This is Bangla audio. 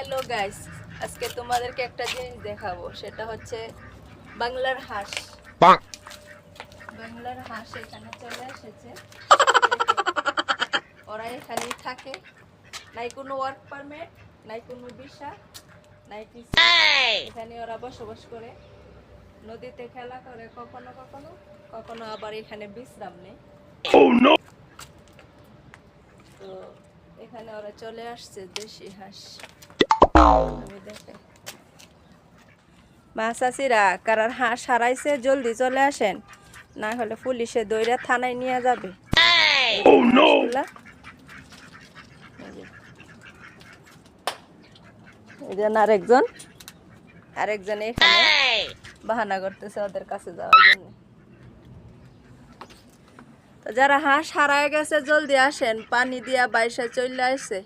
হ্যালো গাইস আজকে তোমাদেরকে একটা জিনিস দেখাবো সেটা হচ্ছে বাংলার হাঁস। বাংলার হাঁস এখানে চলে এসেছে। ওরা এখানেই থাকে। নাই কোনো ওয়ার্ক পারমিট নাই কোনো ভিসা নাই কিছু। এখানে ওরা বসবাস করে। নদীতে খেলা করে কখনো কখনো কখনো আবার এখানে বিশ্রাম নেই তো এখানে ওরা চলে আসছে দেশি হাঁস। মাসাসিরা কারার হাঁস হারাইছে জলদি চলে আসেন। না হলে পুলিশে দইরা থানায় নিয়ে যাবে। যে আরেকজন। আরেকজন এখানে। বাহানা করতেছে ওদের কাছে যাওয়ার জন্য। তো যারা হাঁস হারায় গেছে জলদি আসেন। পানি দিয়া বাইশে চলে আসছে